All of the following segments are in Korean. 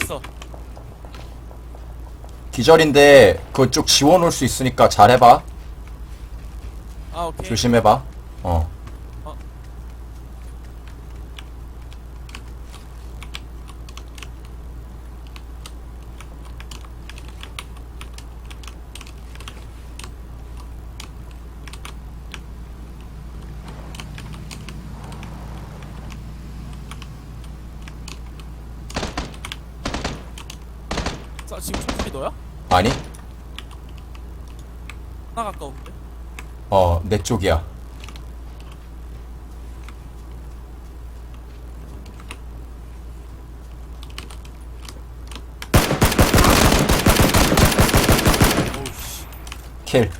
꼈어. 기절인데 그쪽 지워놓을 수 있으니까 잘해봐. 아 오케이. 조심해봐. 어. 어. 자, 지금 총소리 너야? 아니? 하나 가까운데? 어, 내 쪽이야. 킬.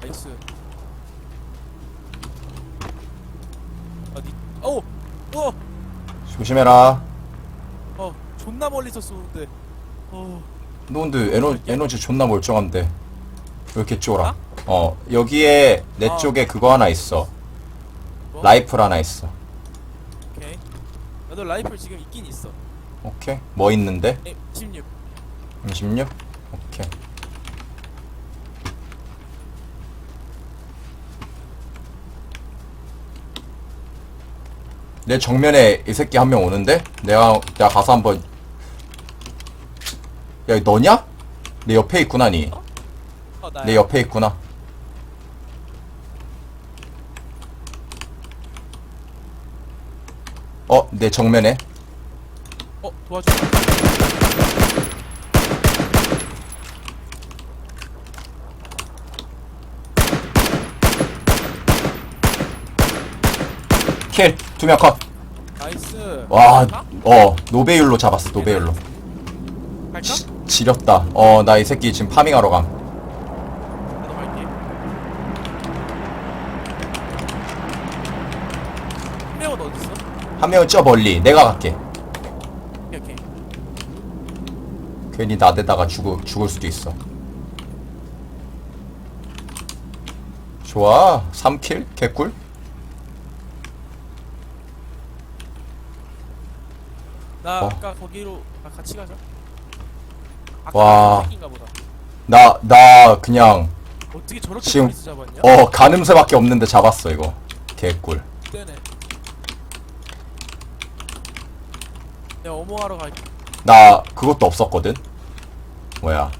나이스 어디 오! 오! 조심해라. 어 존나 멀리서 쏘는데 어 넌데 에너, 에너지 존나 멀쩡한데. 왜 이렇게 쫄아? 아? 어, 여기에 내 아. 쪽에 그거 하나 있어. 뭐? 라이플 하나 있어. 오케이 나도 라이플 지금 있긴 있어 오케이. 뭐 있는데? 에 16 26? 오케이. 내 정면에 이 새끼 한 명 오는데? 내가, 내가 가서 한번. 야, 이 너냐? 내 옆에 있구나, 니. 어 나야 내 옆에 있구나. 어, 내 정면에. 어 도와줘 킬! 두 명 컷! 나이스 와, 할까? 어, 노베율로 잡았어, 노베율로. 지, 지렸다. 어, 나 이 새끼 지금 파밍하러 감. 나도 갈게 플레어는 어딨어? 한 명은 저 멀리. 내가 갈게. 오케이 오케이 괜히 나대다가 죽을, 죽을 수도 있어. 좋아. 3킬? 개꿀? 나 어. 아까 거기로 아, 같이 가자 와. 새끼인가 보다 나, 나, 그냥, 어떻게 저렇게 지금- 잡았냐? 어, 가늠새밖에 없는데 잡았어, 이거. 개꿀. 때네 내가 어머하러 갈게 나, 그것도 없었거든? 뭐야.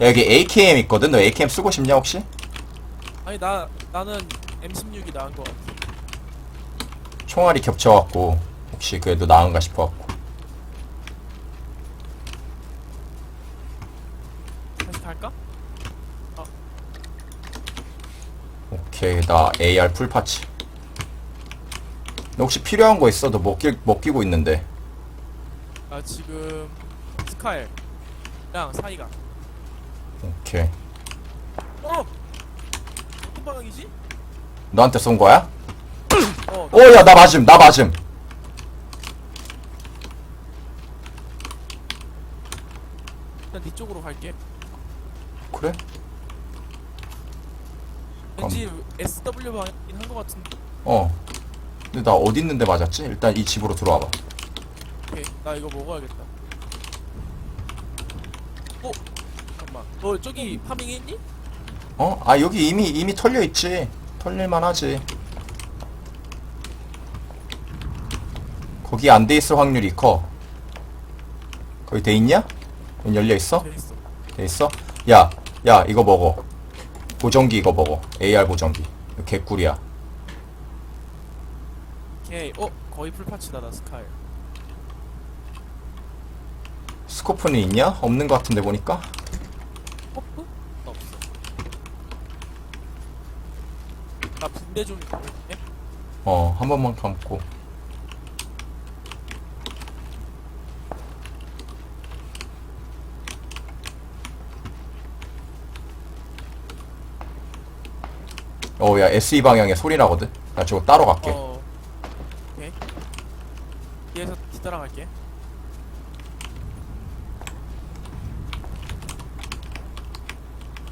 야, 여기 AKM 있거든? 너 AKM 쓰고 싶냐, 혹시? 아니 나 나는 M16이 나은 거 같아 총알이 겹쳐갖고, 혹시 그래도 나은가 싶어갖고. 다시 갈까? 오케이, 나 AR 풀파츠. 너 혹시 필요한 거 있어? 너 먹기, 먹기고 있는데. 나 지금 스카엘랑 사이가 오케이. 어! 어떤 방향이지? 너한테 쏜 거야? 어 어, 야, 나 맞음, 나 맞음. 일단 네 쪽으로 갈게 그래? 왠지 SW 방향이긴 한거 같은데 어. 근데 나 어디 있는데 맞았지? 일단 이 집으로 들어와봐. 오케이 나 이거 먹어야겠다 어? 잠깐만 너 저기 파밍 했니? 어? 아, 여기 이미, 이미 털려 있지. 털릴만 하지. 거기 안 돼 있을 확률이 커. 거기 돼 있냐? 열려 있어? 돼 있어 돼 있어? 야, 야, 이거 먹어. 보정기 이거 먹어. AR 보정기. 이거 개꿀이야. 오케이 어? 거의 풀파츠다 나 스카엘 스코프는 있냐? 없는 것 같은데 보니까. 퍼프? 없어 나 분대 좀 가볼게 어, 한 번만 감고. 어, 야, SE 방향에 소리 나거든? 나 저거 따로 갈게. 어 오케이 뒤에서 뒤따라갈게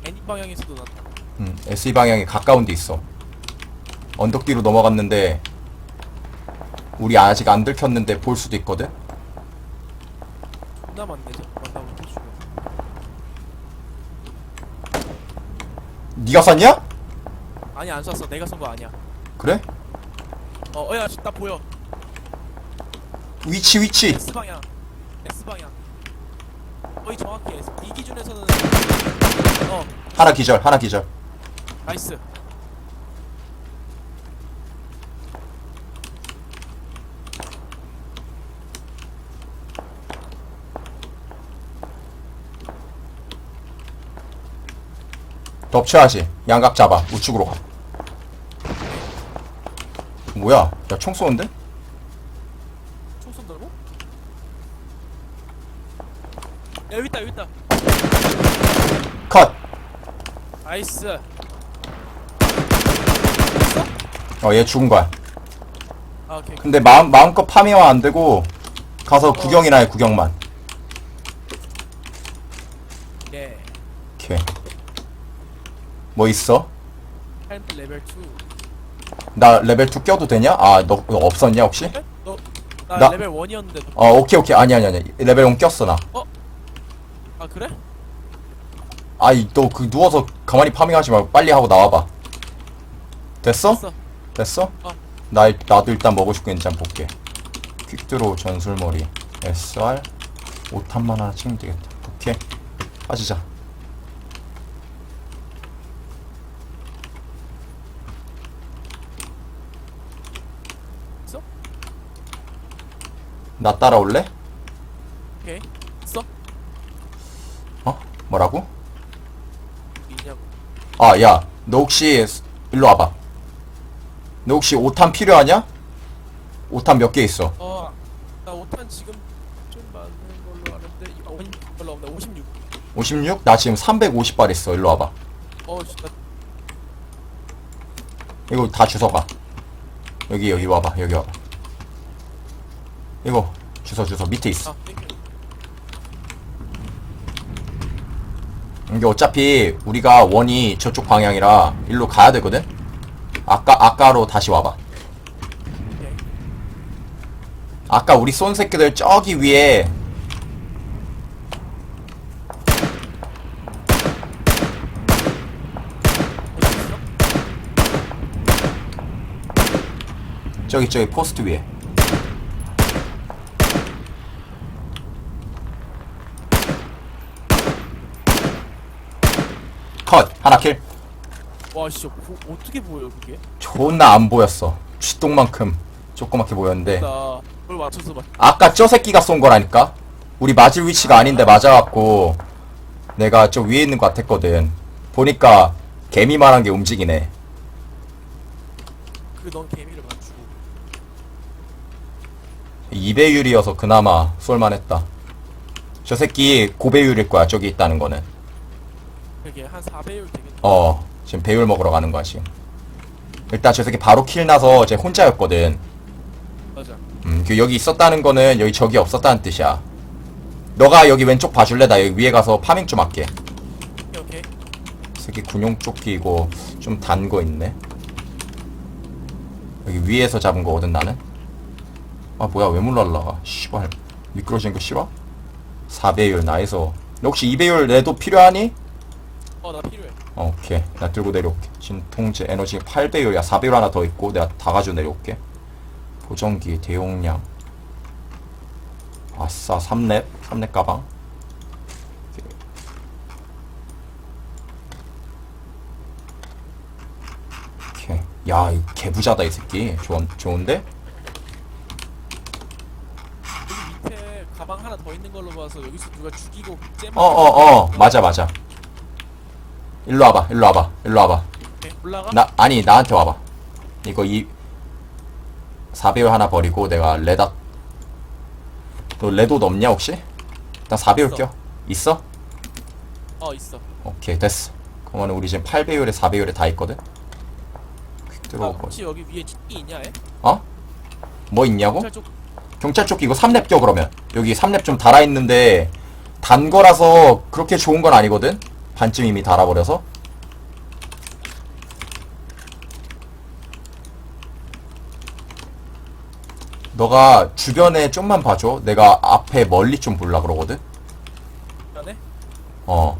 애니 방향에서도 났다 음, SE 방향에 가까운 데 있어. 언덕 뒤로 넘어갔는데, 우리 아직 안 들켰는데 볼 수도 있거든? 존나 많네 저 만나고 또 죽여 네가 쐈냐? 아니 안 쐈어. 내가 쏜 거 아니야. 그래? 어 어 야 나 보여. 위치 위치. S 방향. S 방향. 거의 정확히 S 이 기준에서는 어. 하나 기절 하나 기절. 나이스. 덮쳐야지. 양각 잡아. 우측으로 가 뭐야? 야 총 쏘는데? 총 쏜다고? 야 여기 있다 여기 있다. 컷! 나이스. 어 얘 죽은 거야. 아 오케이 근데 마음, 마음껏 파밍은 안 되고 가서 구경이나 해 구경만. 예 오케이. 뭐 있어? 헬프 레벨 2 나 레벨 2 껴도 되냐? 아 너 너 없었냐 혹시? 그래? 너, 나, 나- 레벨 1이었는데 너, 어 오케이 오케이 아니 아니 아니 레벨 1 꼈어 나 아 그래? 아이 너 그 누워서 가만히 파밍하지 말고 빨리 하고 나와봐 됐어? 됐어 됐어? 어. 나, 나도 일단 먹고 싶고 한번 볼게 퀵드로우 전술머리 SR 5탄만 하나 챙기면 되겠다 오케이 빠지자 나 따라올래? 오케이 있어? 어? 뭐라고? 아, 야, 너 혹시 일로 와봐. 너 혹시 5탄 필요하냐? 5탄 몇 개 있어? 어 나 5탄 지금 좀 많은 걸로 아는데 이- 어, 별로 없네 56 56? 나 지금 350발 있어. 일로 와봐. 어 진짜 이거 다 주워가. 여기 여기 와봐. 여기 와봐. 이거 주워 주워 밑에 있어. 아 이게 어차피 우리가 원이 저쪽 방향이라 일로 가야 되거든. 아까 아까로 다시 와봐. 오케이 아까 우리 쏜 새끼들 저기 위에? 저기 저기 포스트 위에. 컷 하나 킬. 와 진짜 보, 어떻게 보여 그게? 존나 안 보였어. 쥐똥만큼 조그맣게 보였는데 나 그걸 맞춰서 맞 아까 저 새끼가 쏜 거라니까. 우리 맞을 위치가 아닌데 맞아갖고 내가 저 위에 있는 것 같았거든. 보니까 개미만한 게 움직이네. 그넌 개미를 맞추고 2배율이어서 그나마 쏠만했다. 저 새끼 고배율일 거야. 저기 있다는 거는. 그게 한 4배율 되겠네 어, 지금 배율 먹으러 가는 거야, 지금. 일단 저 새끼 바로 킬 나서 제 혼자였거든. 맞아 음, 그 여기 있었다는 거는 여기 적이 없었다는 뜻이야. 너가 여기 왼쪽 봐줄래? 나 여기 위에 가서 파밍 좀 할게. 오케이 새끼 군용 조끼 이거 좀단 거 있네. 여기 위에서 잡은 거거든, 나는. 아, 뭐야, 왜 몰랄라. 씨발. 미끄러진 거 싫어? 4배율, 나에서. 너 혹시 2배율 내도 필요하니? 어나 필요해 어, 오케이. 나 들고 내려올게. 진통제 에너지 8배율이야. 4배율 하나 더 있고 내가 다 가지고 내려올게. 보정기 대용량. 아싸, 3렙. 3렙 가방. 오케이. 야, 이 개부자다 이 새끼. 좋은 좋은데? 여기 밑에 가방 하나 더 있는 걸로 봐서 여기서 누가 죽이고 잼 어, 어, 어. 맞아, 맞아. 일로 와봐. 일로 와봐. 일로 와봐. 오케이, 올라가? 나 아니 나한테 와봐. 이거 이 4배율 하나 버리고 내가 레다 너 레도 없냐 혹시? 나 4배율 있어. 껴. 있어? 어 있어 오케이 됐어. 그러면 우리 지금 8배율에 4배율에 다 있거든. 퀵 아 들어오고. 혹시 여기 위에 뒷이 있냐 애? 어? 뭐 있냐고? 경찰 쪽 경찰 조끼 이거 3렙 껴 그러면. 여기 3렙 좀 달아 있는데 단 거라서 그렇게 좋은 건 아니거든. 반쯤 이미 달아버려서. 너가 주변에 좀만 봐줘. 내가 앞에 멀리 좀 볼라 그러거든. 전에 어.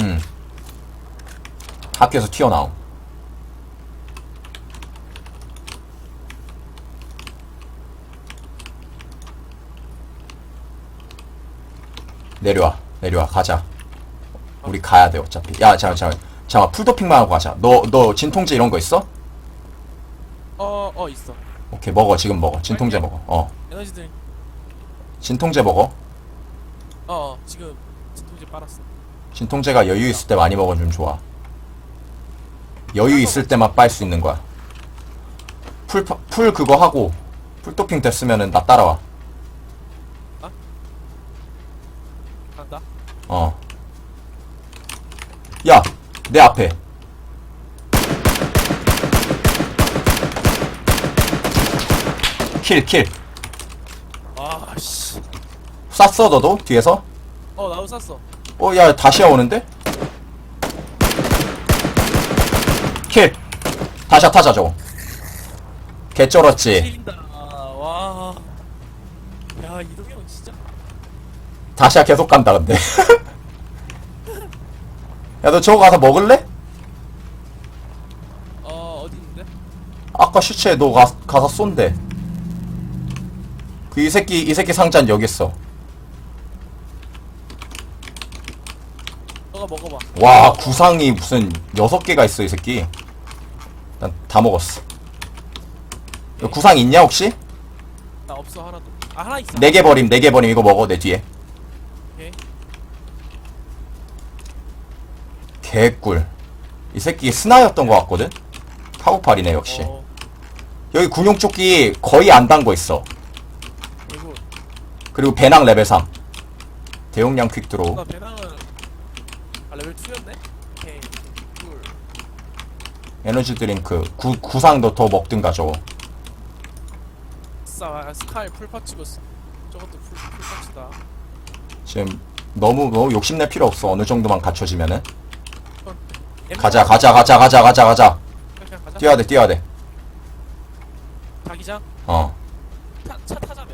응. 학교에서 튀어나옴. 내려와, 내려와, 가자. 우리 가야 돼, 어차피. 야, 잠깐, 잠깐. 잠깐, 풀도핑만 하고 가자. 너, 너 진통제 이런 거 있어? 어어 있어 오케이, 먹어, 지금 먹어. 진통제 먹어. 어. 에너지 드링 진통제 먹어. 어 지금 진통제 빨았어 진통제가 여유 있을 때 많이 먹어주면 좋아. 여유 있을 때만 빨 수 있는 거야. 풀, 파- 풀 그거 하고, 풀도핑 됐으면은 나 따라와. 간다 어. 야! 내 앞에. 킬, 킬. 아 씨 쐈어, 너도? 뒤에서? 어 나도 쐈어 어, 야, 다시야 오는데? 킬! 다시야 타자, 저거. 개쩔었지. 킬린다 와야 이동이 형 진짜 다시야 계속 간다 근데. 야 너 저거 가서 먹을래? 어 어디 있는데? 아까 시체에 너 가, 가서 쏜대. 그 이 새끼 이 새끼 상자는 여기 있어. 너가 먹어봐. 와 구상이 무슨 여섯 개가 있어 이 새끼. 난 다 먹었어. 너 구상 있냐 혹시? 나 없어 하나도. 아 하나 있어. 네 개 버림 네 개 버림 이거 먹어 내 뒤에 오케이 개꿀. 이 새끼 스나였던 것 같거든? 카우팔이네 역시. 어. 여기 군용조끼 거의 안단거 있어. 그리고 그리고 배낭 레벨 3 대용량 퀵드로우. 나 배낭은 아 레벨 2였네? 오케이. 꿀 에너지 드링크. 구, 구상도 더 먹든가 저거 싸 스카이 풀파츠고 쓰- 저것도 풀, 풀파츠다. 지금 너무 너무 욕심낼 필요 없어. 어느 정도만 갖춰지면은 가자 가자 가자 가자 가자 가자. 그냥 가자. 뛰어야 돼 뛰어야 자기장? 돼어아 타, 차 타자며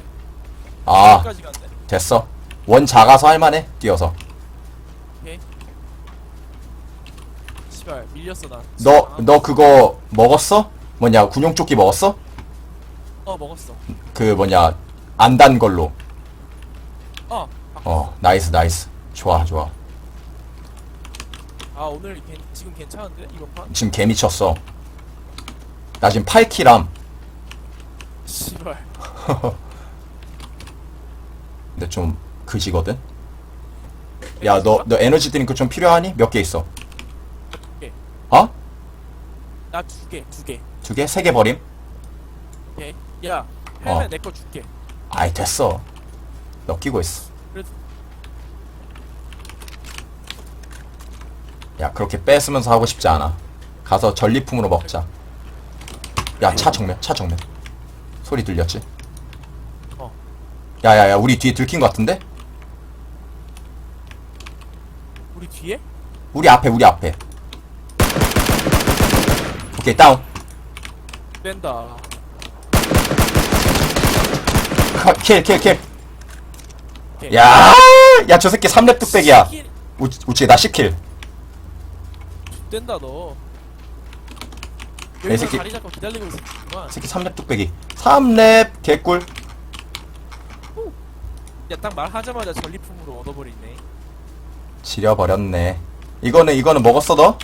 아, 여기까지 간대 됐어. 원 작아서 할만해 뛰어서. 씨발 밀렸어 나. 너 너 그거 먹었어? 뭐냐 군용조끼 먹었어? 어 먹었어. 그 뭐냐 안 단 걸로. 어. 어 나이스 나이스. 좋아 좋아 아 오늘 괜, 지금 괜찮은데? 이번 판? 지금 개 미쳤어. 나 지금 8킬함 씨발. 근데 좀 그지거든? 야 너 너 에너지 드링크 좀 필요하니? 몇 개 있어? 개. 어? 나두 개 두 개. 두 개? 세 개 버림? 오케이 야 어. 헬멧 내거 줄게. 아이 됐어. 너 끼고 있어. 그래도 야 그렇게 뺏으면서 하고 싶지 않아 가서 전리품으로 먹자 야 차 정면 차 정면 소리 들렸지? 어. 야야야 우리 뒤에 들킨 것 같은데? 우리 뒤에? 우리 앞에 우리 앞에 오케이 다운 뺀다 킬킬킬 오케이. 야, 야 저 새끼 3렙 뚝배기야 우, 우찌 나 10킬 뺀다 너. 이 여기서 새끼- 자리 잡고 기다리고 있었구만. 새끼 3렙 뚝배기. 3렙 개꿀. 야딱 말하자마자 전리품으로 얻어버리네. 지려버렸네. 이거는 이거는 먹었어 너?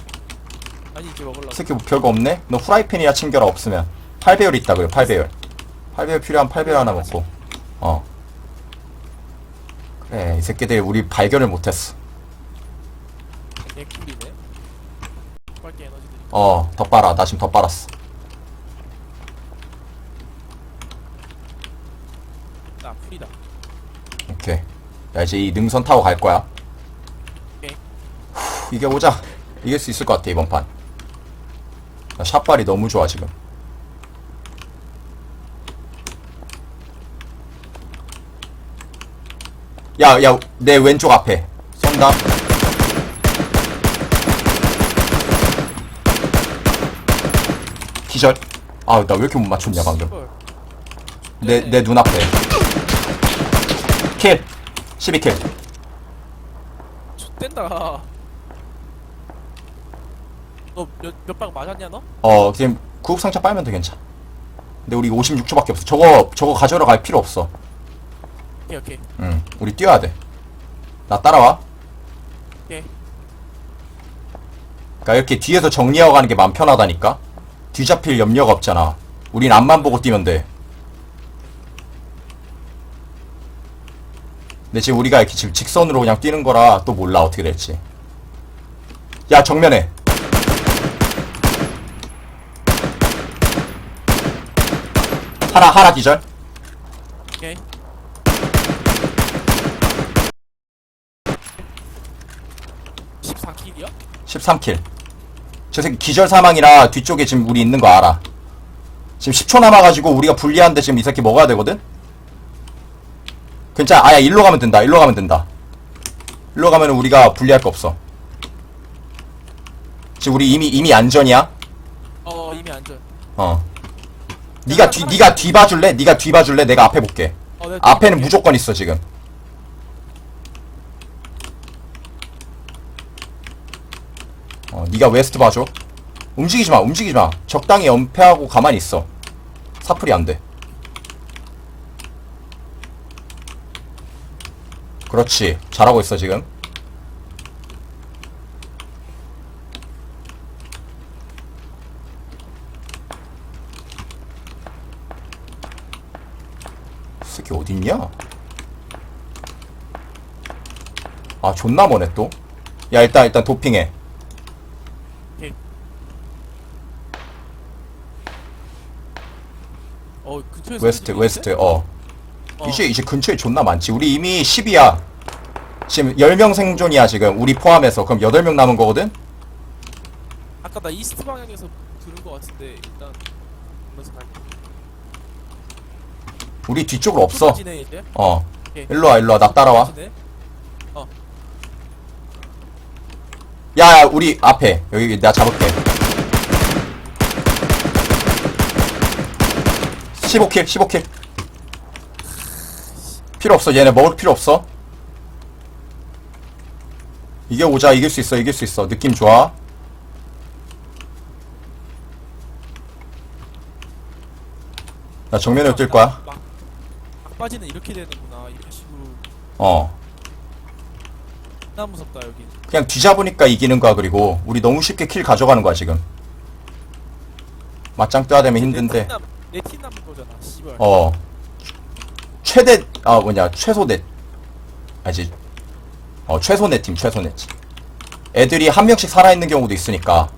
아니 이제 먹으려고. 이 새끼 뭐 별거 없네? 너 후라이팬이야 챙겨라 없으면. 8배율 있다 그래 8배율. 8배율 필요한 8배율 하나 먹고. 어. 그래 이 새끼들 우리 발견을 못했어. 드링 어 더 빨아. 나 지금 더 빨았어. 나 풀이다. 오케이. 야 이제 이 능선 타고 갈 거야. 오케이. 후, 이겨보자. 이길 수 있을 것 같아 이번 판. 나 샷발이 너무 좋아 지금. 야 야 내 왼쪽 앞에. 쏜다 기절 아, 나 왜 이렇게 못 맞췄냐, 방금. 내, 내 눈앞에. 킬! 12킬. 좆된다. 너몇몇 방 맞았냐 너? 어, 지금 구급상자 빨면 돼, 괜찮아. 근데 우리 56초밖에 없어. 저거, 저거 가져러 갈 필요 없어. 오케이 오케이 응, 우리 뛰어야 돼. 나 따라와. 오케이. 그니까 이렇게 뒤에서 정리하고 가는 게 마음 편하다니까? 뒤잡힐 염려가 없잖아. 우린 앞만 보고 뛰면 돼. 근데 지금 우리가 이렇게 지금 직선으로 그냥 뛰는 거라 또 몰라 어떻게 될지. 야 정면에. 하나 하나 기절. 오케이. 십사 킬이야? 13킬. 저 새끼 기절 사망이라 뒤쪽에 지금 우리 있는 거 알아. 지금 10초 남아가지고 우리가 불리한데 지금 이 새끼 먹어야 되거든? 괜찮아. 아야, 일로 가면 된다. 일로 가면 된다. 일로 가면 우리가 불리할 거 없어. 지금 우리 이미, 이미 안전이야? 어 이미 안전. 어. 니가 뒤, 니가 뒤 봐줄래? 니가 뒤 봐줄래? 내가 앞에 볼게. 어, 내 앞에는 무조건 있어, 지금. 어, 니가 웨스트 봐줘. 움직이지 마, 움직이지 마. 적당히 연패하고 가만히 있어. 사플이 안 돼. 그렇지. 잘하고 있어, 지금. 이 새끼 어딨냐? 아, 존나 머네, 또. 야, 일단, 일단 도핑해. 어 근처에서 웨스트, 웨스트? 어. 어. 이제, 이제 근처에 존나 많지. 우리 이미 10이야. 지금 10명 생존이야, 지금. 우리 포함해서. 그럼 8명 남은 거거든? 아까 나 이스트 방향에서 들은 거 같은데 일단 보면서 갈게. 우리 뒤쪽으로 없어. 쏟아지네, 이제. 어. 오케이. 일로와, 일로와. 나 따라와. 쏟아지네. 야, 야, 우리 앞에. 여기 내가 잡을게. 15킬, 15킬. 필요 없어. 얘네 먹을 필요 없어. 이겨보자. 이길 수 있어. 이길 수 있어. 느낌 좋아. 나 정면으로 뛸 거야. 막, 막 빠지는 이렇게 되는구나. 이런 식으로. 어. 나 무섭다 여기. 그냥 뒤잡으니까 이기는 거야, 그리고. 우리 너무 쉽게 킬 가져가는 거야, 지금. 맞짱 떠야 되면 힘든데. 내팀 남은 거잖아. 씨발. 어. 최대, 아, 뭐냐, 최소 넷. 아지. 어, 최소 넷 팀, 최소 넷 팀. 애들이 한 명씩 살아있는 경우도 있으니까.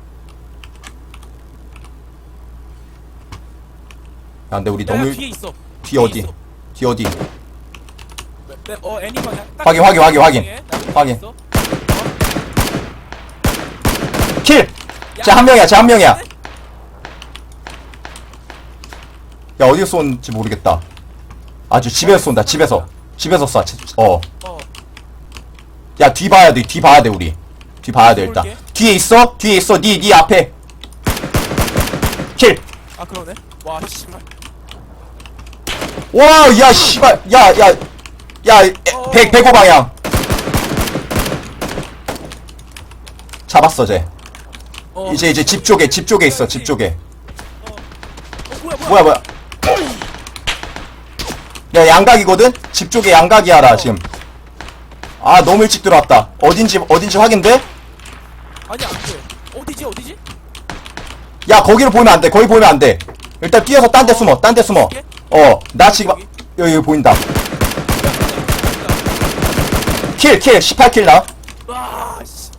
야, 근데 우리 야, 야, 너무, 뒤에 있어. 뒤 어디? 있어. 뒤 어디? 네, 네, 어 애니 방향. 딱 확인, 확인, 확인, 확인. 방향에 나 뒤에 확인. 있어. 킬! 쟤 한 명이야, 쟤 한 명이야. 야, 어디서 쏜지 모르겠다. 아주 집에서 쏜다, 집에서. 집에서 쏴, 지- 어. 어. 야, 뒤 봐야 돼, 뒤 봐야 돼, 우리. 뒤 봐야 돼, 일단. 볼게. 뒤에 있어? 뒤에 있어, 니, 니 앞에. 킬! 아 그러네. 와 씨발. 와, 야, 씨발. 야, 야. 야, 에, 어. 백, 백오 방향. 잡았어, 쟤. 어. 이제, 이제 집 쪽에, 집 쪽에 있어, 집 쪽에. 어 뭐야 뭐야. 뭐야, 뭐야. 야, 양각이거든? 집 쪽에 양각이야라, 지금. 아, 너무 일찍 들어왔다. 어딘지, 어딘지 확인돼? 아니 안 돼. 어디지 어디지? 야, 거기를 보면 안 돼. 거기 보면 안 돼. 일단 뛰어서 딴 데 숨어, 딴 데 숨어. 어, 나 지금, 여기, 여기 보인다. 킬, 킬, 18킬 나.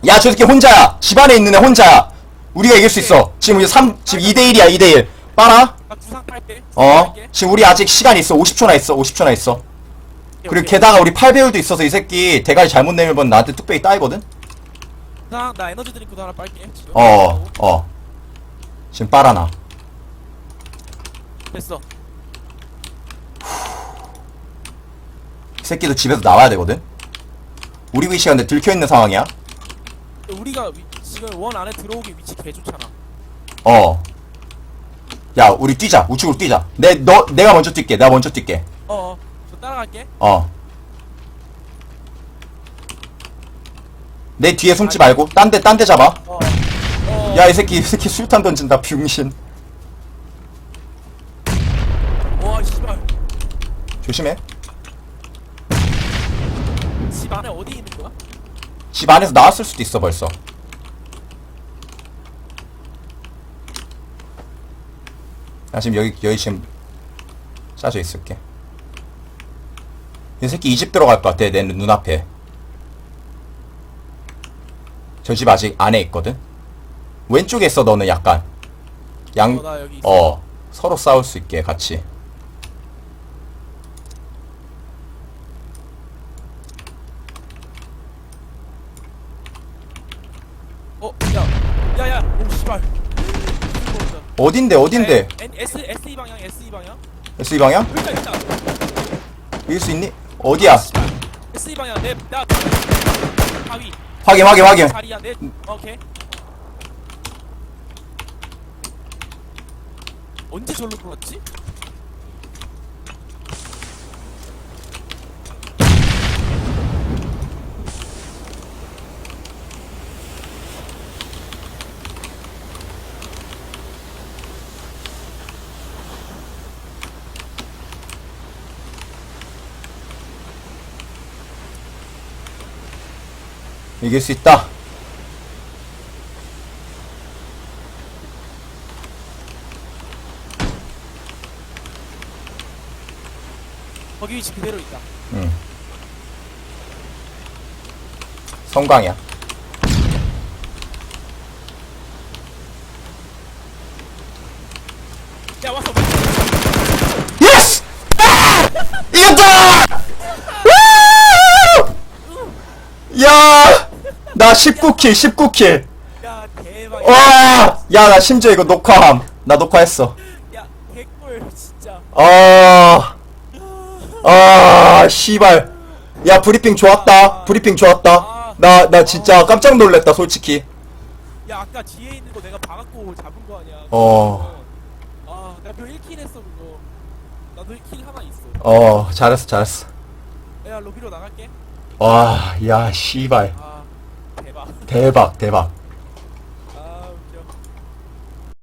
야, 저 새끼 혼자야. 집 안에 있는 애 혼자야. 우리가 이길 수 있어. 지금 3, 지금 2대1이야, 2대1. 빨아? 나 구상 팔게. 어? 지금 우리 아직 시간 있어. 50초나 있어, 50초나 있어. 그리고 게다가 우리 8배율도 있어서 이 새끼 대가리 잘못 내면 나한테 뚝배기 따이거든? 구상 나 에너지 드링크도 하나 빨게. 지금. 어, 어. 지금 빨아놔. 됐어. 이 새끼도 집에서 나와야 되거든? 우리 위치가 근데 들켜있는 상황이야? 우리가 위, 지금 원 안에 들어오기 위치 개 좋잖아. 어. 야, 우리 뛰자. 우측으로 뛰자. 내, 너, 내가 먼저 뛸게. 내가 먼저 뛸게. 어어 저 따라갈게 어. 내 뒤에 숨지 말고, 딴 데, 딴 데 잡아. 어, 어. 야, 이 새끼, 이 새끼 수류탄 던진다, 병신. 와 씨발 조심해. 집 안에 어디 있는 거야? 집 안에서 나왔을 수도 있어, 벌써. 나 지금 여기, 여기 지금 짜져 있을게. 이 새끼 이 집 들어갈 것 같아, 내 눈앞에. 저 집 아직 안에 있거든? 왼쪽에 있어, 너는 약간. 양, 어, 나 여기 있어. 어, 서로 싸울 수 있게, 같이. 어, 야, 야, 야, 오 씨발. 어딘데, 어딘데? N, S S E 방향, S E 방향. S 이 방향? 여기다, 여기다. 이길 수 있니? 어디야? S E 방향, 내, 나 바위. 확인, 확인, 확인. 자리야, 내. 오케이. 언제 절로 돌았지? 이길 수 있다. 거기 위치 그대로 있다. 응. 성광이야. 야, 왔어. 예스! 아! 이겼다! 우! 야! 나 19킬, 19킬. 야, 대박. 와! 야, 나 심지어 이거 녹화함. 나 녹화했어. 야, 개꿀, 진짜. 아. 아, 씨발. 야, 브리핑 좋았다. 브리핑 좋았다. 나, 나 진짜 깜짝 놀랐다, 솔직히. 야, 아까 뒤에 있는 거 내가 박았고 잡은 거 아니야. 어. 아, 내가 별 1킬 했어, 그거. 나도 1킬 하나 있어. 어, 잘했어, 잘했어. 야, 로비로 나갈게. 와, 야, 씨발. 아. 대박, 대박.